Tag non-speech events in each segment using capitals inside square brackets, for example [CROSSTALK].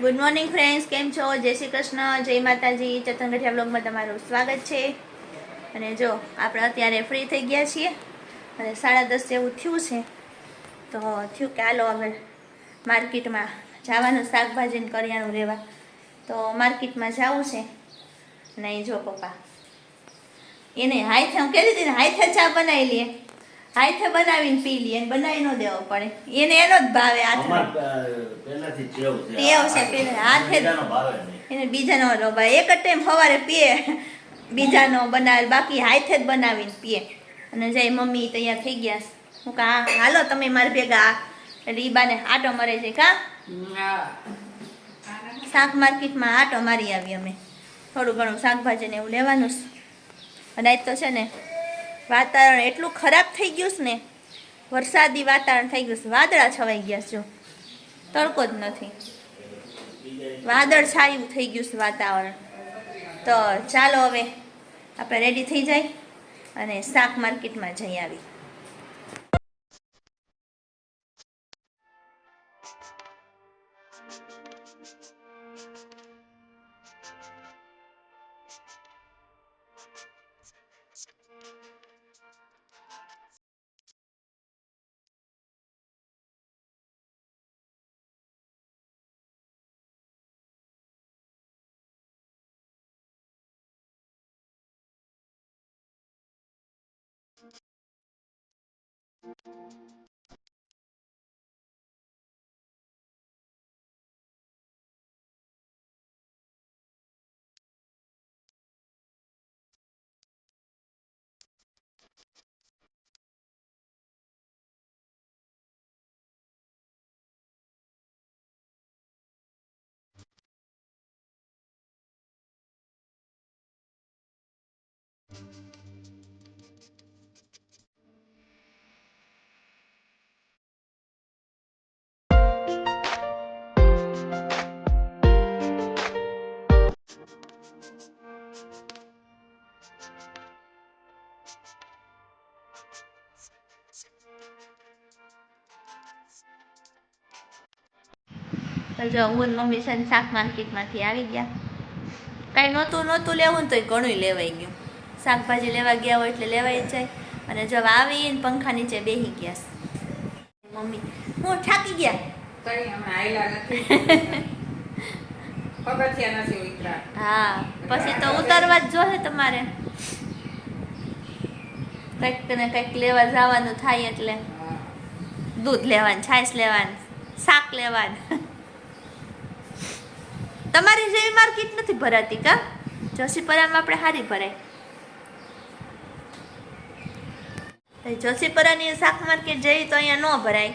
Good morning friends કેમ છો? જય શ્રી કૃષ્ણ. જય માતાજી. ચેતન ગઠિયા બ્લોગમાં તમારું સ્વાગત છે. અને જો, આપણે અત્યારે ફ્રી થઈ ગયા છીએ. અને સાડા દસ જેવું થયું છે. તો થયું કે હાલો હવે માર્કેટમાં જવાનું, શાકભાજી ને કરિયાણું લેવા. તો માર્કેટમાં જવું છે. નહીં જો પપ્પા. એને હાથે, હું કહી દીધી ને હાઈ ચા બનાવી લઈએ હાથે બનાવીને પી લઈએ અને બનાવી ન દેવો પડે. એને એનો જ ભાવે ટેવ છે. પહેલા હાથે ભાવે. એને બીજાનો નો ભાઈ એક જ ટાઈમ સવારે પીએ બીજાનો બનાવે બાકી હાથે જ બનાવીને પીએ. અને જઈ મમ્મી તૈયાર થઈ ગયા. હું કા હાલો તમે મારે ભેગા. એટલે ઈ બાને આટો મરે છે કા? શાક માર્કેટમાં આટો મારી આવી અમે. થોડું ઘણું શાકભાજી ને એવું લેવાનું અને આજ તો છે ને વાતાવરણ એટલું ખરાબ થઈ ગયું છે ને, વરસાદી વાતાવરણ થઈ ગયું છે. વાદળા છવાઈ ગયા છે, જો. તડકો જ નથી. વાદળ છાયું થઈ ગયું છે વાતાવરણ. તો ચાલો હવે આપણે રેડી થઈ જાય અને શાક માર્કેટમાં જઈ આવી તો જો હું મમ્મી છે શાક માર્કેટમાંથી આવી ગયા કાંઈ નહોતું નહોતું લેવું ને તોય ઘણું લેવાઈ ગયું શાકભાજી લેવા ગયા હોય એટલે લેવાઈ જાય અને જો આવીને પંખા નીચે બેસી ગયા મમ્મી હું થાકી ગયા હા પછી તો ઉતારવા જ જોશે તમારે કંઈક ને કંઈક લેવા જવાનું થાય એટલે દૂધ લેવાનું છાશ લેવાનું શાક લેવાનું તમારી જેવી માર્કેટ નથી ભરાતી કા? જોશીપરામાં આપણે સારી ભરાય. જોશીપરાની શાક માર્કેટ જઈ તો અહીંયા ન ભરાય.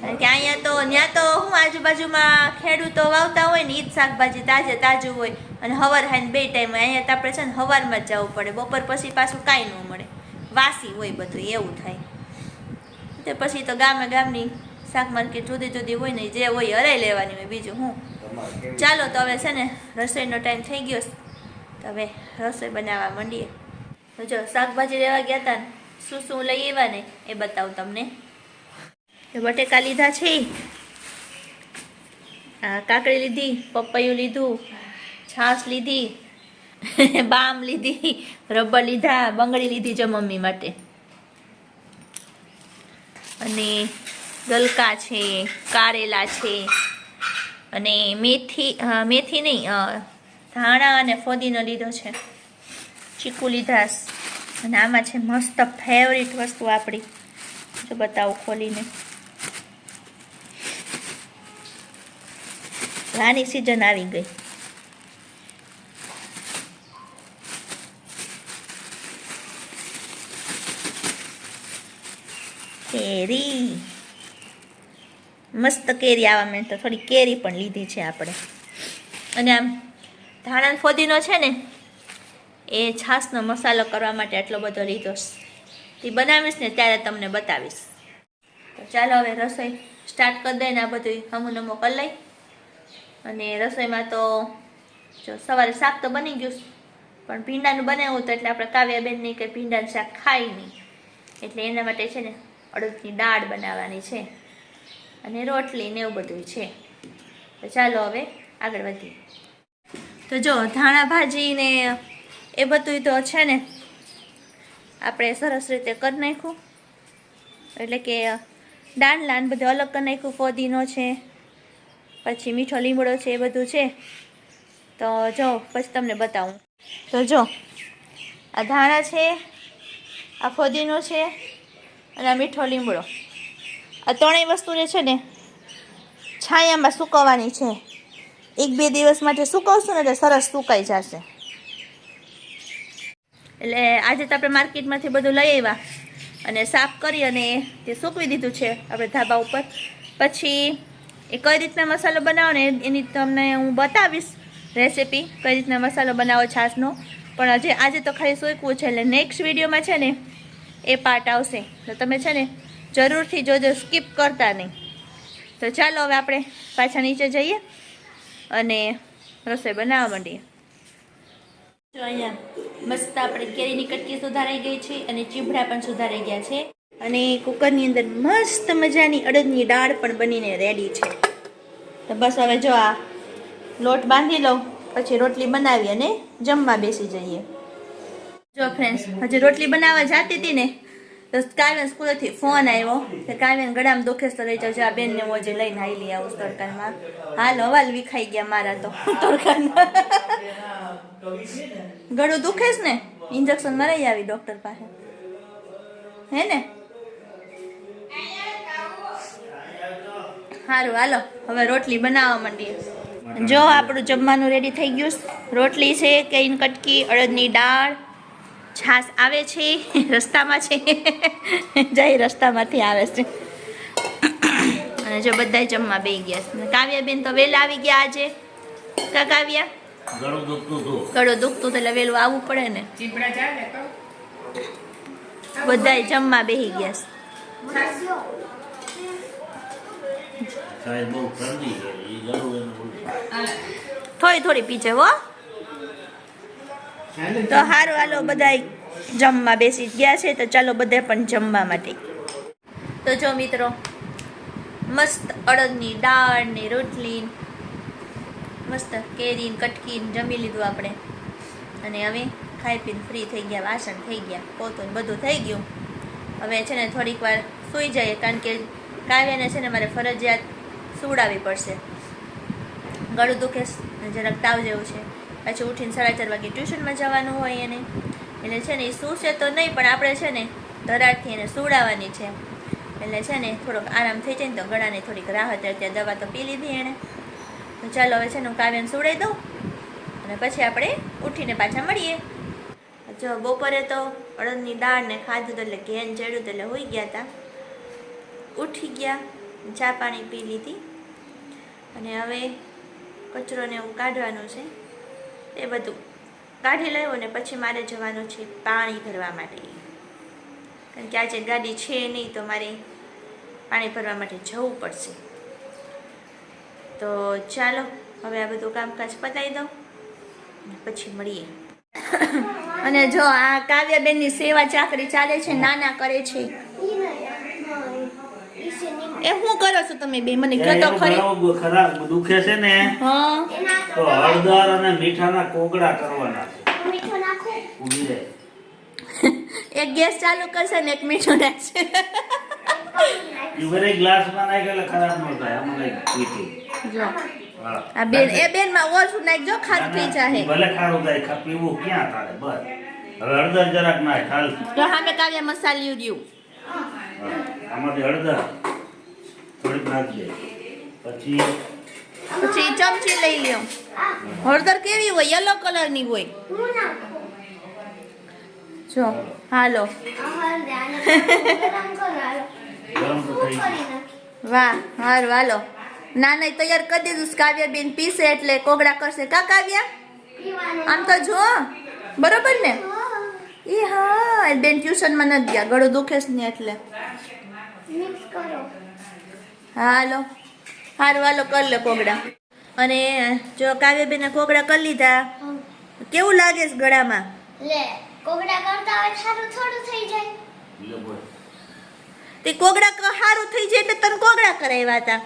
કારણ કે અહીંયા તો, ત્યાં તો હું આજુબાજુમાં ખેડૂતો વાવતા હોય ને એ જ શાકભાજી તાજે તાજું હોય. અને હવાર હાઈને બે ટાઈમ હોય. અહીંયા તો આપણે છે ને હવારમાં જ જવું પડે. બપોર પછી પાછું કાંઈ ન મળે. વાસી હોય બધું એવું થાય. તે પછી તો ગામે ગામની શાક માર્કેટ જુદી જુદી હોય ને જે હોય હરાઈ લેવાની હોય. બીજું હું? ચાલો, તો હવે છે ને રસોઈનો ટાઈમ થઈ ગયો તો હવે રસોઈ બનાવવા માંડીએ. જો, શાકભાજી લેવા ગયા હતા ને, શું શું લઈ આવ્યા ને એ બતાવું તમને. બટેકા લીધા છે. કાકડી લીધી, પપૈયું લીધું, છાશ લીધી, [LAUGHS] બામ લીધી, રબર લીધા, બંગડી લીધી છે મમ્મી માટે. અને ગલકા છે, કારેલા છે અને મેથી મેથી નહીં ધાણા અને ફોદીનો લીધો છે. ચીકુ લીધા અને આમાં છે મસ્ત ફેવરિટ વસ્તુ આપણી જો બતાવું ખોલીને. રાની સિઝન આવી ગઈ. કેરી. મસ્ત કેરી આવા, મેં તો થોડી કેરી પણ લીધી છે આપણે. અને આમ ધાણા ફોદીનો છે ને, એ છાશનો મસાલો કરવા માટે એટલો બધો લીધો તે બનાવીશ ને ત્યારે તમને બતાવીશ. તો ચાલો હવે રસોઈ સ્ટાર્ટ કરી દઈને આ બધું હમું નમો કરી લઈ. અને રસોઈમાં તો જો સવારે શાક તો બની ગયું પણ ભીંડાનું બનાવ્યું તો એટલે આપણે કાવ્યાબેન નહીં કે ભીંડાનું શાક ખાય નહીં. એટલે એના માટે છે ને અડદની દાળ બનાવવાની છે. અને રોટલી ને એવું બધું છે. તો ચાલો હવે આગળ વધીએ. તો જો, ધાણા ભાજી ને એ બધું તો છે ને આપણે સરસ રીતે કરી નાખ્યું. એટલે કે દાંડલા ને બધું અલગ કરી નાખ્યું, ફોદીનો છે, પછી મીઠો લીમડો છે, એ બધું છે. તો જો, પછી તમને બતાવું. તો જો, આ ધાણા છે, આ ફોદીનો છે અને આ મીઠો લીમડો. આ ત્રણેય વસ્તુને છે ને છાયામાં સૂકવવાની છે. એક બે દિવસ માટે સૂકવશું ને એટલે સરસ સુકાઈ જશે. એટલે આજે તો આપણે માર્કેટમાંથી બધું લઈ આવ્યા અને સાફ કરી અને તે સૂકવી દીધું છે આપણે ધાબા ઉપર. પછી એ કઈ રીતના મસાલો બનાવો ને એની તમને હું બતાવીશ રેસીપી કઈ રીતના મસાલો બનાવો છાશનો પણ આજે આજે તો ખાલી સૂકવું છે એટલે નેક્સ્ટ વિડીયોમાં છે ને એ પાર્ટ આવશે. તો તમે છે ને જરૂરથી જોજો સ્કીપ કરતા નહીં. તો ચાલો હવે આપણે પાછા નીચે જઈએ અને રસોઈ બનાવવા માંડીએ. જો અહીંયા મસ્ત આપણે કેરીની કટકી સુધારાઈ ગઈ છે અને ચીભડા પણ સુધારાઈ ગયા છે. અને કુકરની અંદર મસ્ત મજાની અડદની દાળ પણ બનીને રેડી છે. તો બસ હવે જો આ લોટ બાંધી લઉં પછી રોટલી બનાવી અને જમવા બેસી જઈએ. જો ફ્રેન્ડ્સ હજી રોટલી બનાવવા જતી હતી ને કાવ્યન સ્કૂલેથી ફોન આવ્યો કે કાવ્યન ગળામાં દુખે છે તો લઈ જાઉં આ બેનને હું હજી લઈને આવી આવું તડકાનમાં હાલ, હવાલ વિખાઈ ગયા મારા તો. તડકાનમાં ગળું દુખે છે ને? ઇન્જેક્શન મરાઈ આવી ડોક્ટર પાસે. હે ને? સારું હાલો. હવે રોટલી બનાવવા માંડીએ. જો આપણું જમવાનું રેડી થઈ ગયું રોટલી છે કેઈન કટકી, અડદની દાળ છાશ આવે છે રસ્તામાં છે જય રસ્તામાંથી આવે છે. અને જો બધાય જમવા બે ગયા છે. કાવ્યાબેન તો વહેલા આવી ગયા આજે. કા કાવ્યા? ગળું દુખતું એટલે વહેલું આવવું પડે ને. ચીપડા બધાય જમવા બેહી ગયા. થોડી થોડી પીછે હો. તો સારું હાલો બધા જમવા બેસી ગયા છે, તો ચાલો બધા પણ જમવા માટે. તો જો મિત્રો, મસ્ત અડદની દાળ ને રોટલી મસ્ત કેરી કટકી જમી લીધું આપણે. અને હવે ખાઈ પીને ફ્રી થઈ ગયા, વાસણ થઈ ગયા, પોતું બધું થઈ ગયું. હવે છે ને થોડીક વાર સૂઈ જઈએ, કારણ કે કાવ્યાને છે ને મારે ફરજિયાત સુવડાવવી પડશે. ગળું દુખે જરાક તાવ જેવું છે. પછી ઉઠીને સાડા ચાર વાગે ટ્યુશનમાં જવાનું હોય એને. એટલે છે ને એ સૂશે તો નહીં, પણ આપણે છે ને ધરાડથી એને સુવડાવવાની છે. એટલે છે ને થોડોક આરામ થઈ જાય ને તો ગળાને થોડીક રાહત અત્યારે દવા તો પી લીધી એણે. તો ચાલો હવે છે ને હું કાવ્યને સુવડાવી દઉં અને પછી આપણે ઉઠીને પાછા મળીએ. જો બપોરે તો અડદની દાળ ને ખાધું તો એટલે ઘેન ચડ્યું એટલે હોઈ ગયા હતા ઉઠી ગયા, ચા પાણી પી લીધી. અને હવે કચરોને એવું કાઢવાનું છે. એ બધું કાઢી લેવું ને પછી મારે જવાનું છે પાણી ભરવા માટે. કારણ કે આજે ગાડી છે નહીં તો મારે પાણી ભરવા માટે જવું પડશે. તો ચાલો, હવે આ બધું કામકાજ પતાવી દઉં પછી મળીએ. અને જો આ કાવ્યાબેનની સેવા ચાકરી ચાલે છે, નાના કરે છે. એ શું કરો છો તમે બે? મને કહો તો ખરી. ખરાબ દુખે છે ને હા. તો હળદર અને મીઠાના કોગળા કરવાના છે. ઊભી રહે. [LAUGHS] એક ગેસ ચાલુ કરશે ને એક મીઠો નાખશે. યુવરે ગ્લાસમાં નાખે એટલે ખરાબ ન થાય. અમને પીતી જો. આ બેન એ બેનમાં ઓછું નાખજો ખારું થઈ જાહે. ભલે ખારું થાય ખા- પીવું ક્યાં થાય? બસ. હવે હળદર જરાક નાખ ખાલી તો સામે કાવ્ય મસાલિયું રહ્યું. આમાંથી હળદર. થોડીક નાખજે પછી પછી ચમચી લઈ લ્યો. હળદર કેવી હોય? યલો કલરની હોય. જો હાલો વાહ હારું હાલો. નાના તૈયાર કરી દીધું કાવ્યા બેન પીસે એટલે કોગળા કરશે. કા કાવ્યા? આમ તો જો બરોબર ને? એ હા એ બેન ટ્યુશનમાં નથી ગયા. ગળું દુખે ને એટલે. હાલો. હારું હાલો કરી લે કોગળા. અને જો કાવ્યબેને કોગળા કરી લીધા. કેવું લાગે છે ગળામાં? લે કોગડા કરતા હોય સારું થોડું થઈ જાય. તે કોગળા સારું થઈ જાય એટલે તને કોગળા કરાવ્યા હતા.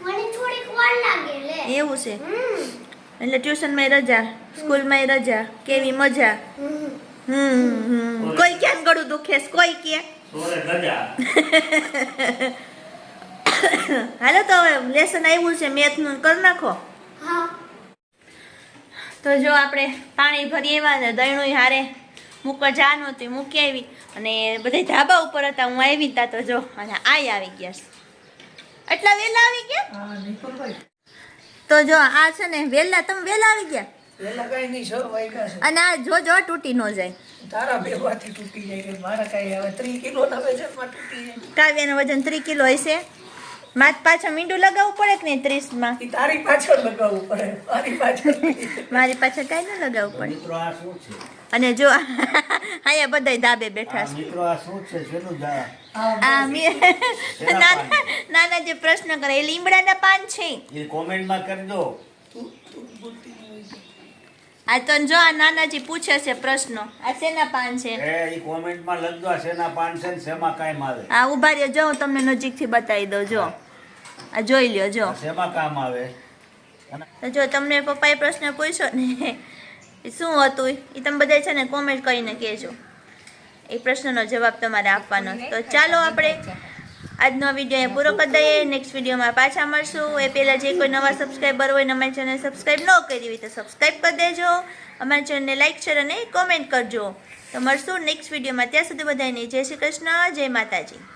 મને થોડીક વાર લાગે લે. એવું છે. એટલે ટ્યુશનમાં રજા સ્કૂલમાં રજા કેવી મજા. હમ. હમ કોઈ ક્યાં ગળું દુખે કોઈ ક્યાં? સોરે ગજા. [LAUGHS] [COUGHS] હાલો તો હવે લેસન આવ્યું છે મેથનું કરી નાખો. તો જો આપણે પાણી ભરી આવ્યા ને દહીણું હારે મૂકવા જાન હતી મૂકી આવી અને બધા ધાબા ઉપર હતા હું આવી તા તો જો અને આ આવી ગયા છે. એટલા વહેલા આવી ગયા? તો જો આ છે ને વહેલા તમે વહેલા આવી ગયા? અને આ જો જો તૂટી ન જાય. તારા ભેગવાથી તૂટી જાય મારા કઈ હવે ત્રી કિલો ના વજનમાં તૂટી જાય. કાવ્યનું વજન ત્રી કિલો હશે. માથ પાછળ મીંડું લગાવવું પડે કે નહીં ત્રીસમાં તારી પાછળ લગાવવું પડે મારી પાછળ. મારી પાછળ કઈ ન લગાવવું પડે. મિત્રો આ શું છે? અને જો અહીંયા બધાય ધાબે બેઠા આ છે મિત્રો આ શું છે? શેનું આ નાના નાના જે પ્રશ્ન કરે એ લીમડાના પાન છે. એ કોમેન્ટમાં કરી તું તું બોલતી નહીં હોય તો. આ તો જો આ નાનાજી પૂછે છે પ્રશ્નો. આ શેના પાન છે? એ ઈ કોમેન્ટમાં લખજો આ શેના પાન છે ને શેમાં કામ આવે. આ ઊભા રહ્યો જો હું તમને નજીકથી બતાવી દઉં જો. આ જોઈ લ્યો જો. શેમાં કામ આવે? તો જો તમને પપ્પાએ પ્રશ્ન પૂછ્યો ને શું હતું? એ તમે બધા છે ને કોમેન્ટ કરીને કહેજો. એ પ્રશ્નનો જવાબ તમારે આપવાનો. તો ચાલો આપણે આજનો વીડિયો અહીંયા પૂરો કરી દઈએ. નેક્સ્ટ વિડીયોમાં પાછા મળશું. એ પહેલાં જે કોઈ નવા સબસ્ક્રાઈબર હોય ને અમારી ચેનલ સબસ્ક્રાઈબ ન કરી હોય તો સબસ્ક્રાઈબ કરી દેજો. અમારી ચેનલને લાઇક શેર અને કોમેન્ટ કરજો. તો મળશું નેક્સ્ટ વિડીયોમાં. ત્યાં સુધી બધાને જય શ્રી કૃષ્ણ, જય માતાજી.